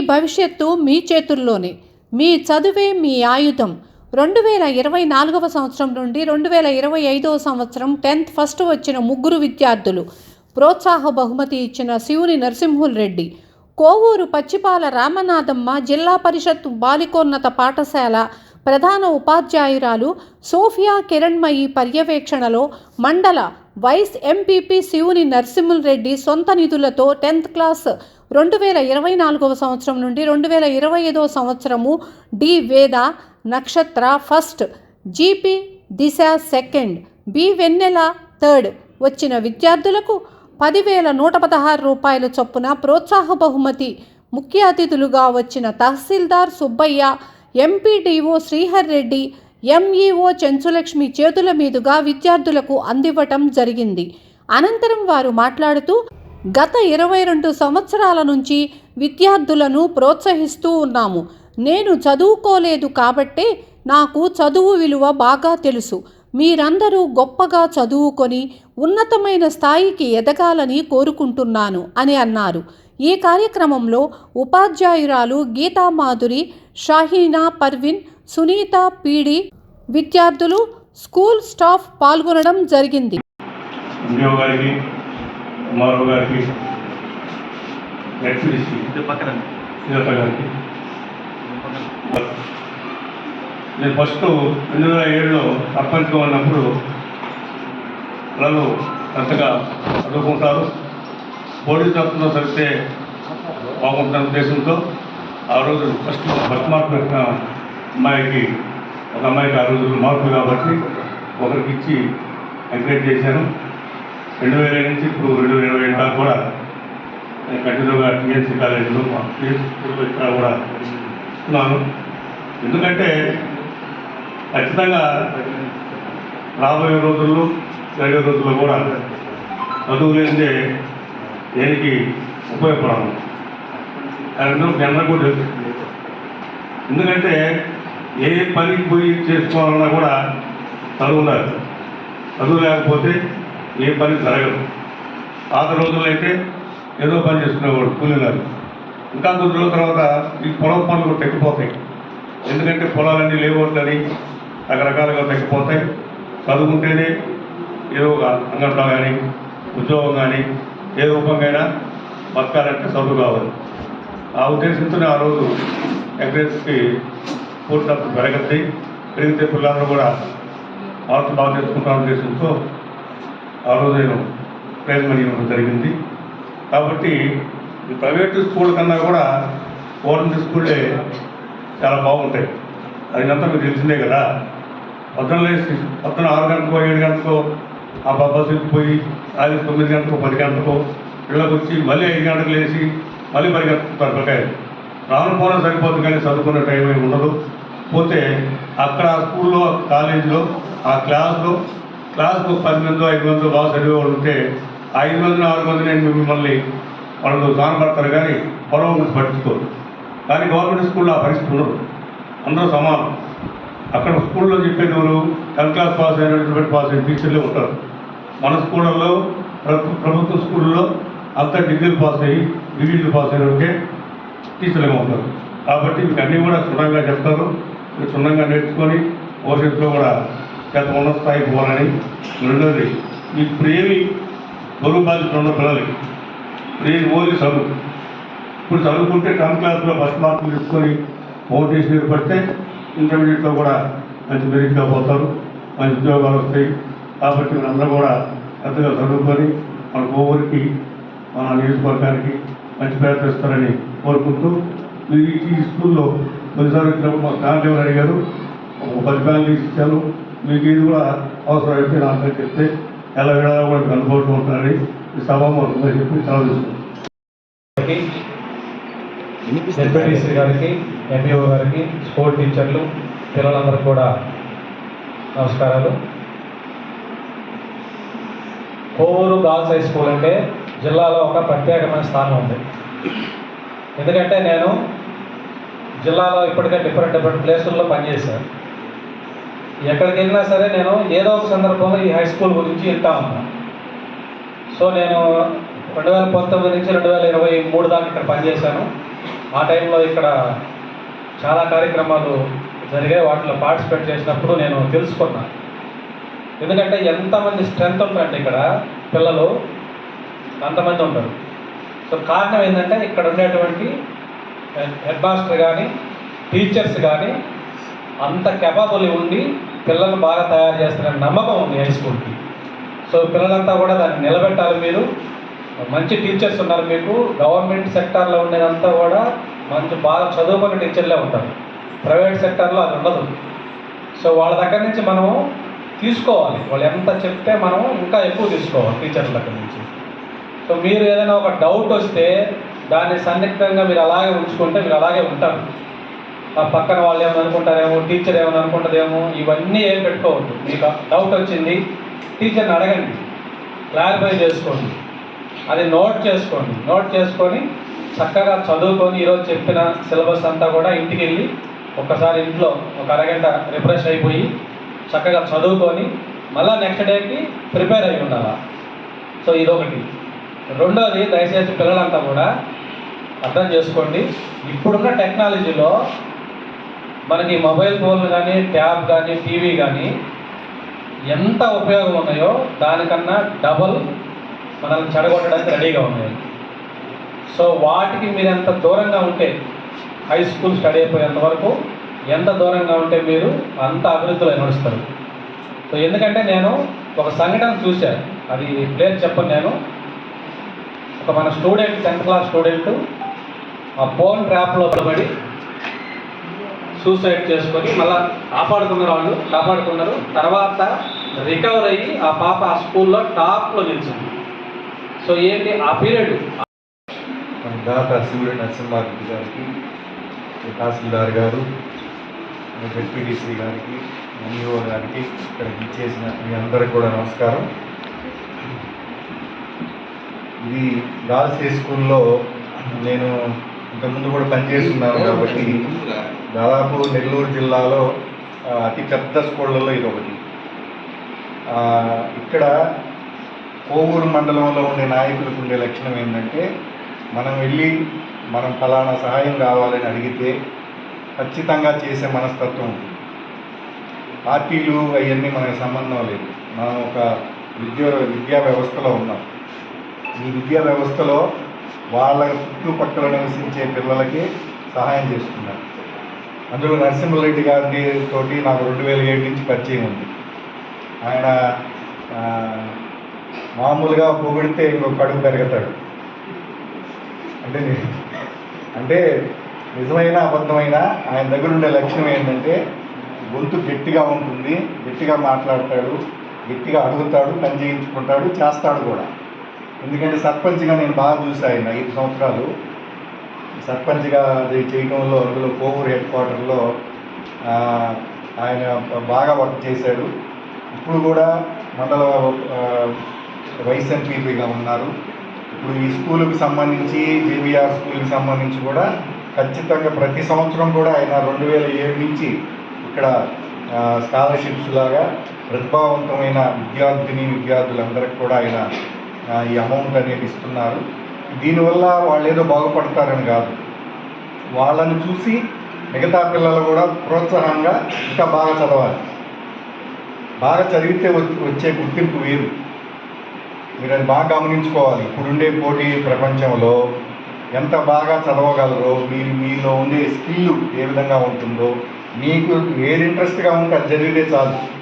భవిష్యత్తు మీ చేతుల్లోనే. మీ చదువే మీ ఆయుధం. రెండు వేల ఇరవై నాలుగవ సంవత్సరం నుండి రెండు వేల ఇరవై ఐదవ సంవత్సరం టెన్త్ ఫస్ట్ వచ్చిన ముగ్గురు విద్యార్థులు. ప్రోత్సాహ బహుమతి ఇచ్చిన శివుని నరసింహుల్ రెడ్డి. కోవూరు పచ్చిపాల రామనాథమ్మ జిల్లా పరిషత్ బాలికోన్నత పాఠశాల ప్రధాన ఉపాధ్యాయురాలు సోఫియా కిరణ్మయి పర్యవేక్షణలో మండల వైస్ ఎంపీపీ శివుని నరసింహుల్ రెడ్డి సొంత నిధులతో టెన్త్ క్లాస్ రెండు వేల ఇరవై నాలుగవ సంవత్సరం నుండి రెండు వేల ఇరవై ఐదవ సంవత్సరము D Veda Nakshatra first GP Disha second B Vennela third వచ్చిన విద్యార్థులకు పదివేల నూట పదహారు రూపాయల చొప్పున ప్రోత్సాహ బహుమతి. ముఖ్య అతిథులుగా వచ్చిన తహసీల్దార్ సుబ్బయ్య ఎంపీడీఓ శ్రీహర్ రెడ్డి ఎంఈఓ చెంచులక్ష్మి చేతుల మీదుగా విద్యార్థులకు అందివ్వటం జరిగింది. అనంతరం వారు మాట్లాడుతూ గత ఇరవై రెండు సంవత్సరాల నుంచి విద్యార్థులను ప్రోత్సహిస్తూ ఉన్నాము. నేను చదువుకోలేదు కాబట్టే నాకు చదువు విలువ బాగా తెలుసు. మీరందరూ గొప్పగా చదువుకొని ఉన్నతమైన స్థాయికి ఎదగాలని కోరుకుంటున్నాను అని అన్నారు. ఈ కార్యక్రమంలో ఉపాధ్యాయురాలు గీతామాధురి షాహీనా పర్విన్ సునీత పీడి విద్యార్థులు స్కూల్ స్టాఫ్ పాల్గొనడం జరిగింది. కుమారావు గారికి ఇది గారికి. నేను ఫస్ట్ రెండు వేల ఏడులో సర్పంచ్గా ఉన్నప్పుడు పిల్లలు పెద్దగా చదువుకుంటారు. పోటీ తప్పులో సరిస్తే బాగుంటున్న ఉద్దేశంతో ఆ రోజు ఫస్ట్ ఫస్ట్ మార్క్ పెట్టిన అమ్మాయికి ఒక అమ్మాయికి ఆ రోజు మార్కులు కాబట్టి ఒకరికి ఇచ్చి ఎంకరేజ్ చేశాను. రెండు వేల నుంచి ఇప్పుడు రెండు వేల ఇరవై ఏడు దాకా కూడా నేను కంటిన్యూగా టీఎన్సీ కాలేజీలో మా స్కూల్లో ఇక్కడ కూడా ఇస్తున్నాను ఎందుకంటే ఖచ్చితంగా రాబోయే రోజుల్లో జరిగే రోజుల్లో కూడా చదువు లేనిదే దేనికి ఉపయోగపడము అది అందరూ కూడా ఎందుకంటే ఏ పనికి పోయి చేసుకోవాలన్నా కూడా చదువు ఉండాలి. చదువు లేకపోతే ఏ పని? జరగదు. పాత రోజుల్లో అయితే ఏదో పని చేసుకునేవాడు కూలీగారు ఇంకా కొద్ది రోజుల తర్వాత ఈ పొలం పనులు తగ్గిపోతాయి. ఎందుకంటే పొలాలన్నీ లేవట్లని రకరకాలుగా తగ్గిపోతాయి. చదువుకుంటేనే ఏదో ఒక అంగట్లో కానీ ఉద్యోగం కానీ ఏ రూపంగా బతకాలంటే చదువు కావాలి. ఆ ఉద్దేశంతోనే ఆ రోజు ఎగ్రెస్కి పూర్తి పెరగద్ది పెరిగితే పిల్లలందరూ కూడా మార్కులు బాగా తెచ్చుకుంటామనే ఉద్దేశంతో ఆ రోజు నేను ప్రైజ్ మనీ ఇవ్వడం జరిగింది. కాబట్టి ఈ ప్రైవేట్ స్కూల్ కన్నా కూడా గవర్నమెంట్ స్కూళ్ళే చాలా బాగుంటాయి. అదంతా మీకు తెలిసిందే కదా. పొద్దున లేచి పొద్దున ఆరు గంటకో ఏడు గంటకో ఆ బస్సుకి పోయి అది తొమ్మిది గంటలకు పది గంటకో ఇళ్ళకి వచ్చి మళ్ళీ ఐదు గంటలకు లేచి మళ్ళీ పరిగెత్తుతారు ప్రకాయ రాను పోవడం సరిపోతుంది కానీ చదువుకునే టైం ఏమి ఉండదు. పోతే అక్కడ ఆ స్కూల్లో కాలేజీలో ఆ క్లాస్లో క్లాస్కు పది మంది ఐదు మంది బాగా చదివే వాళ్ళు ఉంటే ఆ ఐదు మంది నాలుగు మంది నేను మిమ్మల్ని వాళ్ళు కానపడతారు కానీ పొలం గురించి పట్టించుకోరు. కానీ గవర్నమెంట్ స్కూల్లో ఆ పరిస్థితి ఉండదు. అందరూ సమానం. అక్కడ స్కూల్లో చెప్పేది ఎవరు టెన్త్ క్లాస్ పాస్ అయినటువంటి పాస్ అయిన టీచర్లే ఉంటారు. మన స్కూళ్ళల్లో ప్రభుత్వ స్కూళ్ళలో అంతా డిగ్రీలు పాస్ అయ్యి డిగ్రీలు పాస్ అయినకే టీచర్లుగా ఉంటారు. కాబట్టి మీకు అన్నీ కూడా క్షుణ్ణంగా చెప్తారు మీరు క్షుణ్ణంగా నేర్చుకొని భవిష్యత్తులో కూడా గత ఉన్నత స్థాయికి పోవాలని రెండోది ఈ ఇప్పుడు ఏమి బరువు బాధ్యత ఉన్న పిల్లలకి. ప్రేమి ఏది ఓన్లీ చదువు. ఇప్పుడు చదువుకుంటే టెన్త్ క్లాస్లో ఫస్ట్ మార్కులు తీసుకొని మోటివేషన్ ఏర్పడితే ఇంటర్మీడియట్లో కూడా మంచి మెరిట్గా పోతారు మంచి ఉద్యోగాలు వస్తాయి. కాబట్టి మనందరూ కూడా పెద్దగా చదువుకొని మన ఊరికి మన నియోజకవర్గానికి మంచి ప్రయత్నిస్తారని కోరుకుంటూ ఈ ఈ స్కూల్లో తొలిసారి వచ్చినప్పుడు మా ఎవరు అడిగారు. ఒక పది ఫ్యామిలీ ఇచ్చారు. మీకు ఇది కూడా అవసరం అయితే నాకు చెప్తే ఎలా విడాలో కూడా మీకు అనుభవం ఉంటారని ఈ సభాముఖంగా చెప్పి జెడ్పీటీసీ గారికి ఎంఈఓ గారికి స్కూల్ టీచర్లు పిల్లలందరికీ కూడా నమస్కారాలు. కోవూరు గర్ల్స్ హై స్కూల్ అంటే జిల్లాలో ఒక ప్రత్యేకమైన స్థానం ఉంది. ఎందుకంటే నేను జిల్లాలో ఇప్పటికే డిఫరెంట్ డిఫరెంట్ ప్లేసుల్లో పనిచేశాను. ఎక్కడికి వెళ్ళినా సరే నేను ఏదో ఒక సందర్భంలో ఈ హై స్కూల్ గురించి వింటా ఉన్నాను సో నేను రెండు వేల పంతొమ్మిది నుంచి రెండు వేల ఇరవై మూడు దాకా ఇక్కడ పనిచేశాను. ఆ టైంలో ఇక్కడ చాలా కార్యక్రమాలు జరిగాయి. వాటిలో పార్టిసిపేట్ చేసినప్పుడు నేను తెలుసుకున్నాను ఎందుకంటే ఎంతమంది స్ట్రెంత్ ఉంటారంటే ఇక్కడ పిల్లలు అంతమంది ఉంటారు. సో కారణం ఏంటంటే ఇక్కడ ఉండేటువంటి హెడ్ మాస్టర్ కానీ టీచర్స్ కానీ అంత కెపాబుల్ ఉండి పిల్లల్ని బాగా తయారు చేస్తారని నమ్మకం ఉంది హై స్కూల్కి. సో పిల్లలంతా కూడా దాన్ని నిలబెట్టాలి మీరు. మంచి టీచర్స్ ఉన్నారు మీకు. గవర్నమెంట్ సెక్టార్లో ఉండేదంతా కూడా మంచి బాగా చదువుకున్న టీచర్లే ఉంటారు. ప్రైవేట్ సెక్టార్లో అది ఉండదు. సో వాళ్ళ దగ్గర నుంచి మనము తీసుకోవాలి. వాళ్ళు ఎంత చెప్తే మనం ఇంకా ఎక్కువ తీసుకోవాలి టీచర్ల దగ్గర నుంచి. సో మీరు ఏదైనా ఒక డౌట్ వస్తే దాన్ని సన్నిగ్ధంగా మీరు అలాగే ఉంచుకుంటే మీరు అలాగే ఉంటారు. ఆ పక్కన వాళ్ళు ఏమైనా అనుకుంటారేమో టీచర్ ఏమైనా అనుకుంటుందేమో ఇవన్నీ ఏం పెట్టుకోవద్దు. మీకు డౌట్ వచ్చింది టీచర్ని అడగండి. క్లారిఫై చేసుకోండి. అది నోట్ చేసుకోండి. నోట్ చేసుకొని చక్కగా చదువుకొని ఈరోజు చెప్పిన సిలబస్ అంతా కూడా ఇంటికి వెళ్ళి ఒక్కసారి ఇంట్లో ఒక అరగంట రిఫ్రెష్ అయిపోయి చక్కగా చదువుకొని మళ్ళీ నెక్స్ట్ డేకి ప్రిపేర్ అయి ఉండాలా? సో ఇదొకటి. రెండోది దయచేసి పిల్లలంతా కూడా అర్థం చేసుకోండి. ఇప్పుడున్న టెక్నాలజీలో మనకి మొబైల్ ఫోన్లు కానీ ట్యాబ్ కానీ టీవీ కానీ ఎంత ఉపయోగం ఉన్నాయో దానికన్నా డబల్ మనల్ని చెడగొట్టడానికి రెడీగా ఉన్నాయి. సో వాటికి మీరు ఎంత దూరంగా ఉంటే హై స్కూల్ స్టడీ అయిపోయేంత వరకు ఎంత దూరంగా ఉంటే మీరు అంత అభివృద్ధిలో నడుస్తారు. సో ఎందుకంటే నేను ఒక సంఘటన చూశాను అది ప్లేస్ చెప్పను నేను. ఒక మన స్టూడెంట్ టెన్త్ క్లాస్ స్టూడెంట్ ఆ ఫోన్ ట్రాప్లో పడి సూసైడ్ చేసుకొని మళ్ళీ కాపాడుకున్నారు వాళ్ళు కాపాడుకున్నారు. తర్వాత రికవర్ అయ్యి ఆ పాప ఆ స్కూల్లో టాప్లో నిలిచింది. సో ఏంటి? ఆ పీరియడ్. దాత శివుడి నరసింహారెడ్డి గారికి తహసీల్దార్ గారు జెడ్పీటీసీ గారికి ఎంఈఓ గారికి ఇక్కడికి ఇచ్చేసిన మీ అందరికి కూడా నమస్కారం. ఇది గర్ల్స్ హై స్కూల్లో నేను ఇంతకుముందు కూడా పనిచేస్తున్నాను కాబట్టి దాదాపు నెల్లూరు జిల్లాలో అతి పెద్ద స్కూళ్ళలో ఇది ఒకటి ఇక్కడ కోవూరు మండలంలో ఉండే నాయకులకు ఉండే లక్షణం ఏంటంటే మనం వెళ్ళి మనం ఫలానా సహాయం కావాలని అడిగితే ఖచ్చితంగా చేసే మనస్తత్వం ఉంటుంది. పార్టీలు అవన్నీ మనకు సంబంధం లేదు. మనం ఒక విద్య విద్యా వ్యవస్థలో ఉన్నాం. ఈ విద్యా వ్యవస్థలో వాళ్ళ చుట్టుపక్కల నివసించే పిల్లలకి సహాయం చేస్తున్నారు. అందులో నరసింహారెడ్డి గారి తోటి నాకు రెండు వేల ఏడు నుంచి పరిచయం ఉంది. ఆయన మామూలుగా పొగిడితే ఇంకొక అడుగు పెరుగుతాడు. అంటే అంటే నిజమైన అబద్ధమైన ఆయన దగ్గర ఉండే లక్షణం ఏంటంటే గొంతు గట్టిగా ఉంటుంది గట్టిగా మాట్లాడతాడు గట్టిగా అడుగుతాడు పని చేయించుకుంటాడు చేస్తాడు కూడా. ఎందుకంటే సర్పంచ్గా నేను బాగా చూసాను ఆయన ఐదు సంవత్సరాలు. సర్పంచ్గా అది చేయడంలో అందులో కోవూరు హెడ్ క్వార్టర్లో ఆయన బాగా వర్క్ చేశాడు. ఇప్పుడు కూడా మండల వైస్ ఎంపీపీగా ఉన్నారు. ఇప్పుడు ఈ స్కూల్కి సంబంధించి జేబీఆర్ స్కూల్కి సంబంధించి కూడా ఖచ్చితంగా ప్రతి సంవత్సరం కూడా ఆయన రెండు వేల ఏడు నుంచి ఇక్కడ స్కాలర్షిప్స్ లాగా ప్రతిభావంతమైన విద్యార్థిని విద్యార్థులందరికీ కూడా ఆయన ఈ అమౌంట్ అనేది ఇస్తున్నారు. దీనివల్ల వాళ్ళు ఏదో బాగుపడతారని కాదు. వాళ్ళని చూసి మిగతా పిల్లలు కూడా ప్రోత్సాహంగా ఇంకా బాగా చదవాలి. బాగా చదివితే వచ్చే- గుర్తింపు వేరు. మీరు అది బాగా గమనించుకోవాలి. ఇప్పుడుండే పోటీ ప్రపంచంలో ఎంత బాగా చదవగలరో మీరు మీలో ఉండే స్కిల్ ఏ విధంగా ఉంటుందో మీకు ఏది ఇంట్రెస్ట్గా ఉంటే అది చదివితే చాలు.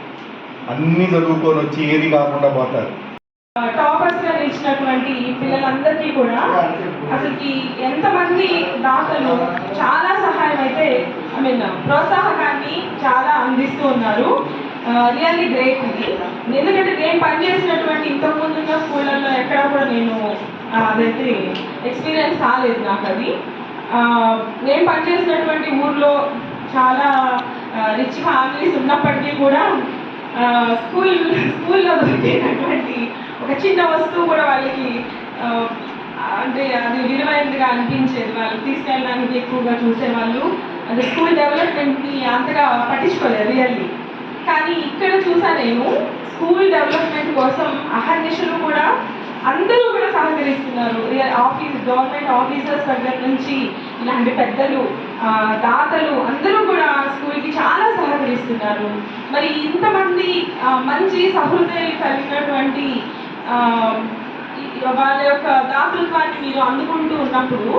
అన్నీ చదువుకొని వచ్చి ఏది కాకుండా పోతారు. టాపర్స్గా నిలిచినటువంటి పిల్లలందరికీ కూడా అసలుకి ఎంతమంది దాతలు చాలా సహాయం అయితే ఐ మీన్ ప్రోత్సాహకాన్ని చాలా అందిస్తూ ఉన్నారు. రియల్లీ గ్రేట్ ఇది. ఎందుకంటే నేను పనిచేసినటువంటి ఇంతకుముందు ఉన్న స్కూళ్ళల్లో ఎక్కడ కూడా నేను అదైతే ఎక్స్పీరియన్స్ కాలేదు నాకు అది నేను పనిచేసినటువంటి ఊర్లో చాలా రిచ్ ఫ్యామిలీస్ ఉన్నప్పటికీ కూడా స్కూల్ స్కూల్లో దొరికినటువంటి చిన్న వస్తువు కూడా వాళ్ళకి అంటే అది విలువైనదిగా అనిపించేది. వాళ్ళు తీసుకెళ్ళడానికి ఎక్కువగా చూసేవాళ్ళు. అంటే స్కూల్ డెవలప్మెంట్ని అంతగా పట్టించుకోలేదు రియల్లీ. కానీ ఇక్కడ చూసా నేను స్కూల్ డెవలప్మెంట్ కోసం అహర్నిశలు కూడా అందరూ కూడా సహకరిస్తున్నారు. రియల్ ఆఫీస్ గవర్నమెంట్ ఆఫీసర్స్ దగ్గర నుంచి ఇలాంటి పెద్దలు దాతలు అందరూ కూడా స్కూల్కి చాలా సహకరిస్తున్నారు. మరి ఇంతమంది మంచి సహృదయం కలిగినటువంటి వాళ్ళ యొక్క దాతృత్వాన్ని మీరు అందుకుంటూ ఉన్నప్పుడు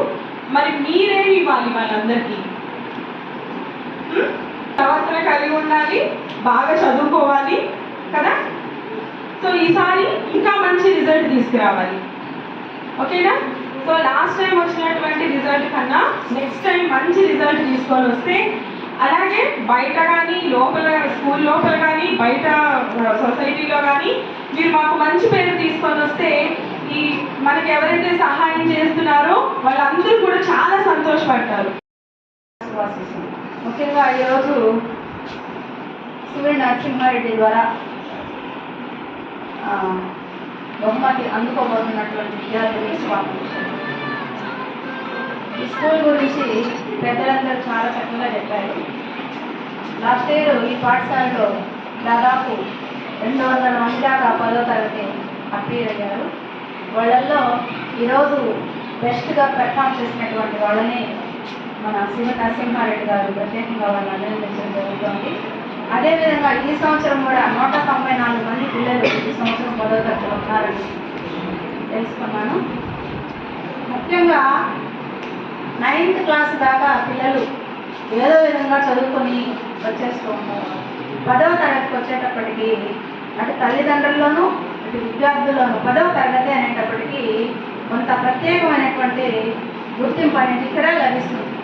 మరి మీరేమి ఇవ్వాలి వాళ్ళందరికీ? ప్రవర్తన కలిగి ఉండాలి బాగా చదువుకోవాలి కదా? సో ఈసారి ఇంకా మంచి రిజల్ట్ తీసుకురావాలి. ఓకేనా? సో లాస్ట్ టైం వచ్చినటువంటి రిజల్ట్ కన్నా నెక్స్ట్ టైం మంచి రిజల్ట్ తీసుకొని వస్తే అలాగే బయట కానీ లోపల స్కూల్ లోపల కానీ బయట సొసైటీలో కానీ మీరు మాకు మంచి పేరు తీసుకొని వస్తే ఈ మనకి ఎవరైతే సహాయం చేస్తున్నారో వాళ్ళందరూ కూడా చాలా సంతోషపడతారు. ముఖ్యంగా ఈరోజు సూర్య నరసింహారెడ్డి ద్వారా బహుమతి అందుకోబోతున్నటువంటి విద్యార్థులు శుభాకాంక్షలు. ఈ స్కూల్ గురించి పెద్దలందరూ చాలా చక్కగా చెప్పారు. లాస్ట్ ఇయర్ ఈ పాఠశాలలో దాదాపు రెండు వందల మంది దాకా పదో తరగతి అప్పీర్ అయ్యారు. వాళ్ళల్లో ఈరోజు బెస్ట్గా పెర్ఫామ్ చేసినటువంటి వాళ్ళని మన శివ నరసింహారెడ్డి గారు ప్రత్యేకంగా వాళ్ళని అభినందించడం జరుగుతుంది. అదేవిధంగా ఈ సంవత్సరం కూడా నూట తొంభై నాలుగు మంది పిల్లలు ఈ సంవత్సరం పదో తరగతిలో ఉన్నారని తెలుసుకున్నాను. ముఖ్యంగా నైన్త్ క్లాస్ దాకా పిల్లలు ఏదో విధంగా చదువుకొని వచ్చేస్తూ ఉంటారు పదవ తరగతికి వచ్చేటప్పటికి అటు తల్లిదండ్రుల్లోనూ అటు విద్యార్థుల్లోనూ పదవ తరగతి అనేటప్పటికీ కొంత ప్రత్యేకమైనటువంటి గుర్తింపు అనేది ఇక్కడ లభిస్తుంది.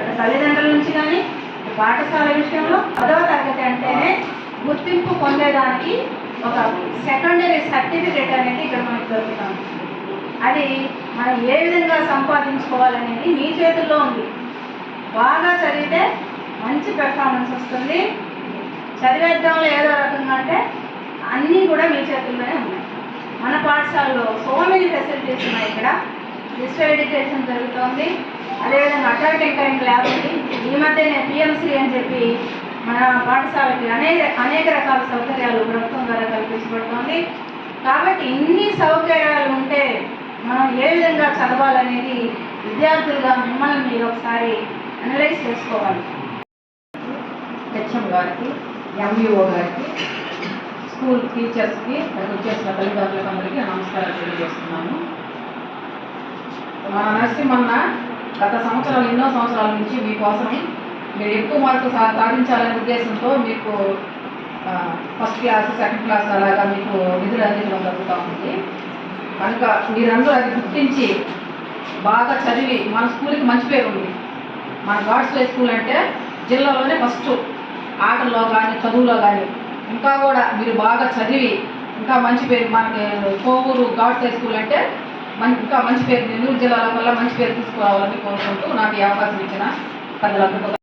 అటు తల్లిదండ్రుల నుంచి కానీ పాఠశాల విషయంలో పదవ తరగతి అంటేనే గుర్తింపు పొందేదానికి ఒక సెకండరీ సర్టిఫికేట్ అనేది ఇక్కడ మనకు దొరుకుతాం అది మనం ఏ విధంగా సంపాదించుకోవాలనేది నీ చేతుల్లో ఉంది. బాగా చదివితే మంచి పెర్ఫార్మెన్స్ వస్తుంది. చదివేద్దాంలో ఏదో రకంగా అంటే అన్నీ కూడా మీ చేతుల్లోనే ఉన్నాయి. మన పాఠశాలలో సో మెనీ ఫెసిలిటీస్ ఉన్నాయి ఇక్కడ. డిజిటల్ ఎడ్యుకేషన్ జరుగుతోంది. అదేవిధంగా అటల్ టింకరింగ్ ల్యాబ్ ఉంది. ఈ మధ్యనే పిఎంసీ అని చెప్పి మన పాఠశాలకి అనేక అనేక రకాల సౌకర్యాలు ప్రభుత్వం ద్వారా కల్పించబడుతోంది. కాబట్టి ఇన్ని సౌకర్యాలు ఉంటే మనం ఏ విధంగా చదవాలనేది విద్యార్థులుగా మిమ్మల్ని మీరు ఒకసారి అనలైజ్ చేసుకోవాలి. హెచ్ఎం గారికి ఎంఈఓ గారికి స్కూల్ టీచర్స్కి ఇక్కడ వచ్చేసిన తల్లిదండ్రులకు అందరికీ నమస్కారాలు తెలియజేస్తున్నాను. మన నరసింహన్న గత సంవత్సరాలు ఎన్నో సంవత్సరాల నుంచి మీకోసం మీరు ఎక్కువ మార్కులు సా సాధించాలనే ఉద్దేశంతో మీకు ఫస్ట్ క్లాస్ సెకండ్ క్లాస్ అలాగా మీకు నిధులు అందించడం జరుగుతూ ఉంది. కనుక మీరందరూ అది గుర్తించి బాగా చదివి మన స్కూల్కి మంచి పేరు ఉంది మన గాడ్స్ వే స్కూల్ అంటే జిల్లాలోనే ఫస్ట్ ఆటల్లో కానీ చదువులో కానీ ఇంకా కూడా మీరు బాగా చదివి ఇంకా మంచి పేరు మనకి కోవూరు గాడ్స్ హై స్కూల్ అంటే మన ఇంకా మంచి పేరు నెల్లూరు జిల్లాలో వల్ల మంచి పేరు తీసుకురావాలని కోరుకుంటూ నాకు ఈ అవకాశం ఇచ్చిన పెద్దలందరికీ